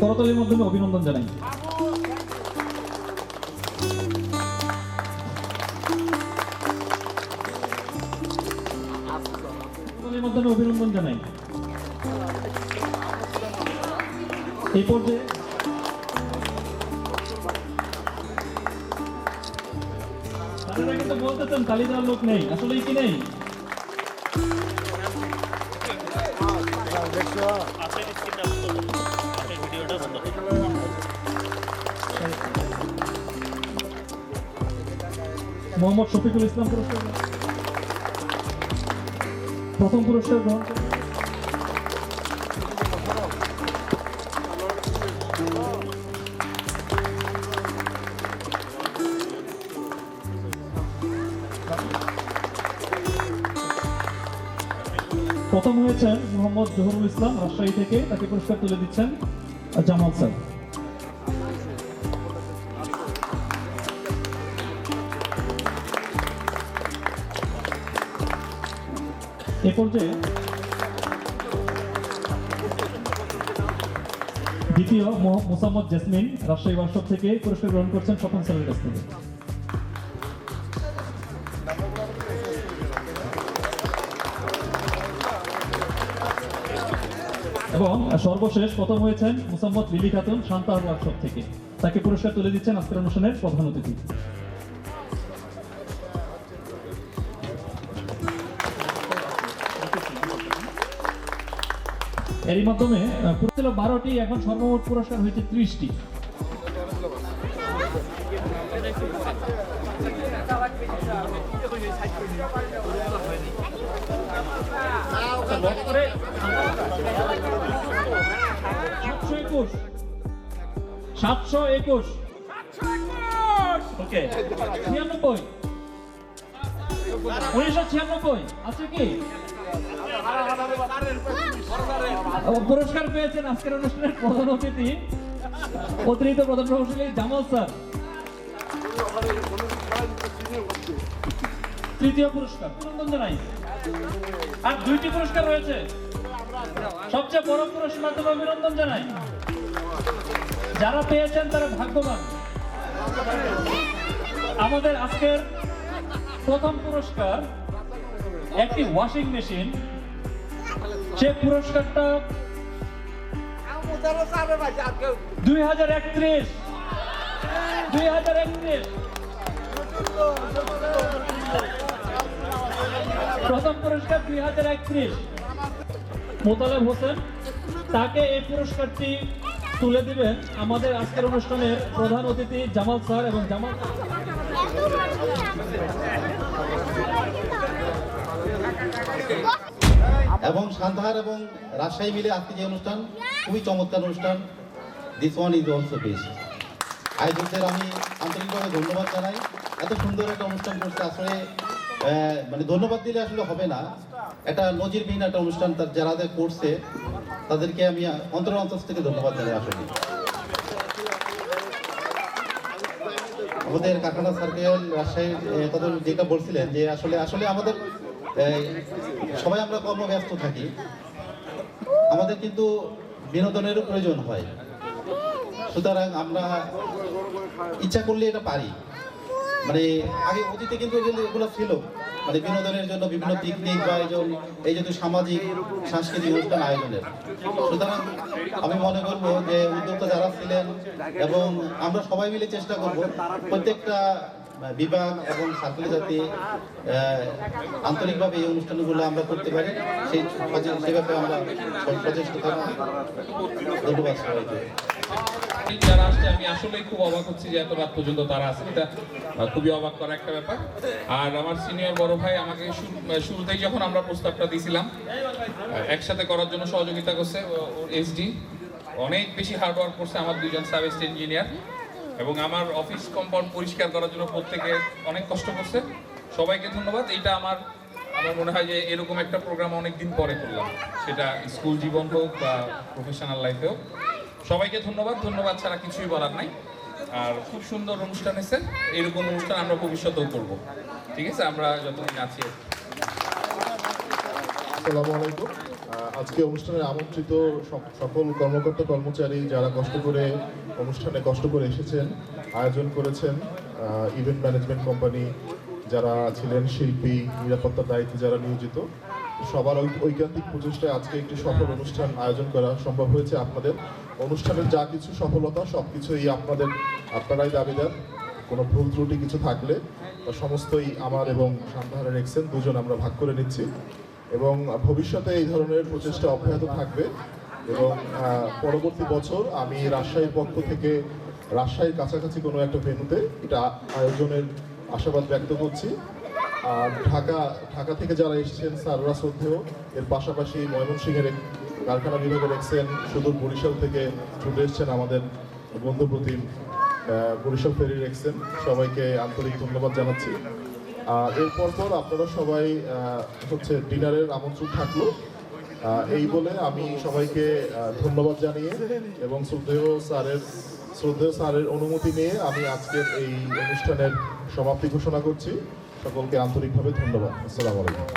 করতালির মাধ্যমে অভিনন্দন জানাই। মাধ্যমে অভিনন্দন জানাই। এই পর্যায়ে তারা কিন্তু বলতেছেন তালি লোক নেই। আসলেই কি নেই? মোহাম্মদ শফিকুল ইসলাম পুরস্কার প্রথম পুরস্কার গ্রহণ প্রথম হয়েছেন মোহাম্মদ জহুরুল ইসলাম রাজশাহী থেকে, তাকে পুরস্কার তুলে দিচ্ছেন জামাল স্যার। এ পর্যায়ে দ্বিতীয় মোসাম্মদ জেসমিন রাজশাহী ওয়ার্কশপ থেকে পুরস্কার গ্রহণ করছেন কাছ থেকে। এবং সর্বশেষ প্রথম হয়েছেন মুসাম্মদ লিলি খাতুন শান্তার ওয়ার্কশপ থেকে। তাকে পুরস্কার তুলে দিচ্ছেন আজকের অনুষ্ঠানের প্রধান অতিথি। এরই মাধ্যমে ছিল বারোটি, এখন সর্বমোট পুরস্কার হয়েছে ত্রিশটি। সাতশো একুশ। সাতশো একুশ। ছিয়ানব্বই। উনিশশো ছিয়ানব্বই। আছে কি? পুরস্কার পেয়েছেন আজকের অনুষ্ঠানের প্রধান অতিথি, অতিরিক্ত প্রধান প্রকৌশলী জামাল স্যার। তৃতীয় পুরস্কার, অভিনন্দন জানাই। আর দুইটি পুরস্কার রয়েছে। সবচেয়ে বড় পুরস্কার মাধ্যমে অভিনন্দন জানাই। যারা পেয়েছেন তারা ভাগ্যবান। আমাদের আজকের প্রথম পুরস্কার একটি ওয়াশিং মেশিন। সে পুরস্কারটা দুই হাজার একত্রিশ। দুই হাজার একত্রিশ। প্রথম পুরস্কার দুই হাজার একত্রিশ। মোতালেব হোসেন, তাকে এই পুরস্কারটি তুলে দিবেন আমাদের আজকের অনুষ্ঠানের প্রধান অতিথি জামাল স্যার এবং জামাল এবং সান্তাহার এবং রাজশাহী মিলে আজকে যে অনুষ্ঠান, খুবই চমৎকার অনুষ্ঠান। This one is also best আয়োজকদের আমি আন্তরিকভাবে ধন্যবাদ জানাই। এত সুন্দর একটা অনুষ্ঠান করছে। আসলে মানে ধন্যবাদ দিলে আসলে হবে না। একটা নজিরবিহীন একটা অনুষ্ঠান তার যারা করছে, তাদেরকে আমি অন্তর অন্তর থেকে ধন্যবাদ জানাই আসলে। আমাদের কারখানা সার্কেল, রাজশাহীর কথা যেটা বলছিলেন যে আসলে আসলে আমাদের সবাই আমরা কর্মব্যস্ত থাকি। আমাদের কিন্তু বিনোদনেরও প্রয়োজন হয়। সুতরাং আমরা ইচ্ছা করলে এটা পারি। মানে আগে অতীতে কিন্তু এগুলো ছিল। মানে বিনোদনের জন্য বিভিন্ন পিকনিক বা আয়োজন এই যদি সামাজিক, সাংস্কৃতিক অনুষ্ঠান আয়োজনের। সুতরাং আমি মনে করব যে উদ্যোক্তা যারা ছিলেন এবং আমরা সবাই মিলে চেষ্টা করব প্রত্যেকটা বিভাগ এবং যাতে আন্তরিকভাবে এই অনুষ্ঠানগুলো আমরা করতে পারি। সেই ব্যাপারে আমরা সবাইকে। যারা আসছে, আমি আসলেই খুব অবাক হচ্ছি যে এত রাত পর্যন্ত তারা আছে এটা খুবই অবাক করা একটা ব্যাপার। আর আমার সিনিয়র বড় ভাই আমাকে শুরুতেই যখন আমরা প্রস্তাবটা দিয়েছিলাম একসাথে করার জন্য সহযোগিতা করছে এসডি অনেক বেশি হার্ড ওয়ার্ক করছে আমার দুজন সাব ইঞ্জিনিয়ার এবং আমার অফিস কম্পাউন্ড পরিষ্কার করার জন্য প্রত্যেকে অনেক কষ্ট করছে। সবাইকে ধন্যবাদ। এটা আমার আমার মনে হয় যে এরকম একটা প্রোগ্রাম অনেক দিন পরে করলাম। সেটা স্কুল জীবন হোক বা প্রফেশনাল লাইফে হোক। সবাইকে ধন্যবাদ। ধন্যবাদ ছাড়া কিছুই বলার নাই। আর খুব সুন্দর অনুষ্ঠান এসে এরকম অনুষ্ঠান আমরা ভবিষ্যতেও করব। ঠিক আছে? আমরা যতদিন আছি। আসসালামু আলাইকুম। আজকে অনুষ্ঠানে আমন্ত্রিত সকল কর্মকর্তা, কর্মচারী যারা কষ্ট করে অনুষ্ঠানে কষ্ট করে এসেছেন, আয়োজন করেছেন ইভেন্ট ম্যানেজমেন্ট কোম্পানি যারা ছিলেন, শিল্পী নিরাপত্তার দায়িত্বে যারা নিয়োজিত, সবার ঐকান্তিক প্রচেষ্টায় আজকে একটি সফল অনুষ্ঠান আয়োজন করা সম্ভব হয়েছে আপনাদের। অনুষ্ঠানের যা কিছু সফলতা সব কিছুই আপনাদের, আপনারাই দাবিদার। কোনো ভুল ত্রুটি কিছু থাকলে সমস্তই আমার এবং শান্তাহারের এক্সেন দুজন আমরা ভাগ করে নিচ্ছি। এবং ভবিষ্যতে এই ধরনের প্রচেষ্টা অব্যাহত থাকবে এবং পরবর্তী বছর আমি রাজশাহীর পক্ষ থেকে, রাজশাহীর কাছাকাছি কোনো একটা ভেন্যুতে এটা আয়োজনের আশাবাদ ব্যক্ত করছি। আর ঢাকা ঢাকা থেকে যারা এসেছেন স্যাররা শ্রদ্ধেয়, এর পাশাপাশি ময়মনসিংহের কারখানা বিভাগের এক্সেন সুদূর বরিশাল থেকে ছুটে এসেছেন আমাদের বন্ধু প্রতিম বরিশাল ফেরির এক্সেন সবাইকে আন্তরিক ধন্যবাদ জানাচ্ছি। আর এরপর পর আপনারা সবাই হচ্ছে ডিনারের আমন্ত্রণ থাকল। এই বলে আমি সবাইকে ধন্যবাদ জানিয়ে এবং শ্রদ্ধেয় স্যারের শ্রদ্ধেয় স্যারের অনুমতি নিয়ে আমি আজকের এই অনুষ্ঠানের সমাপ্তি ঘোষণা করছি। সকলকে আন্তরিকভাবে ধন্যবাদ। আসসালামু আলাইকুম।